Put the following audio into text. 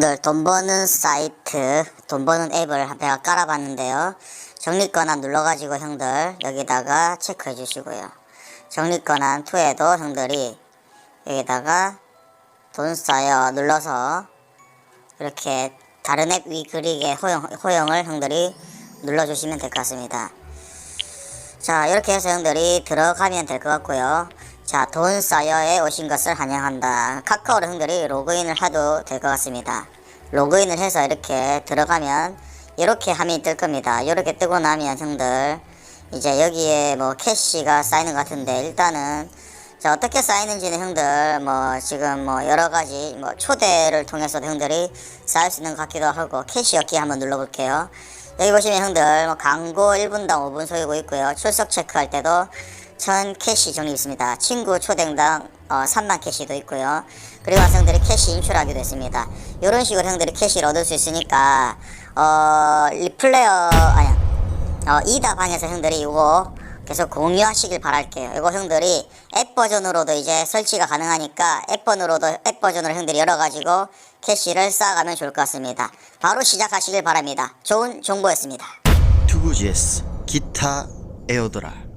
네, 돈 버는 사이트, 돈 버는 앱을 내가 깔아봤는데요. 적립권한 눌러가지고 형들 여기다가 체크해 주시고요. 적립권한 2에도 형들이 여기다가 돈 쌓여 눌러서 이렇게 다른 앱 위 그릭의 호영, 호영을 형들이 눌러주시면 될 것 같습니다. 자, 이렇게 해서 형들이 들어가면 될 것 같고요. 자, 돈 쌓여에 오신 것을 환영한다. 카카오로 형들이 로그인을 해도 될 것 같습니다. 로그인을 해서 이렇게 들어가면 이렇게 화면이 뜰 겁니다. 이렇게 뜨고 나면 형들 이제 여기에 뭐 캐시가 쌓이는 것 같은데 일단은 자 어떻게 쌓이는지는 형들 뭐 지금 뭐 여러 가지 뭐 초대를 통해서 형들이 쌓을 수 있는 것 같기도 하고 캐시 엮기 한번 눌러볼게요. 여기 보시면 형들 뭐 광고 1분당 5분 소유고 있고요. 출석 체크할 때도 1000 캐시 적립 있습니다. 친구 초대당 어, 3만 캐시도 있고요. 그리고 학생들이 캐시 인출하기도 했습니다. 이런 식으로 형들이 캐시를 얻을 수 있으니까 어 리플레이어 아니야 어, 이다 방에서 형들이 이거 계속 공유하시길 바랄게요. 이거 형들이 앱 버전으로도 이제 설치가 가능하니까 앱 버전으로도 앱 버전으로 형들이 열어가지고 캐시를 쌓아가면 좋을 것 같습니다. 바로 시작하시길 바랍니다. 좋은 정보였습니다. 투구지에스 기타 에어드랍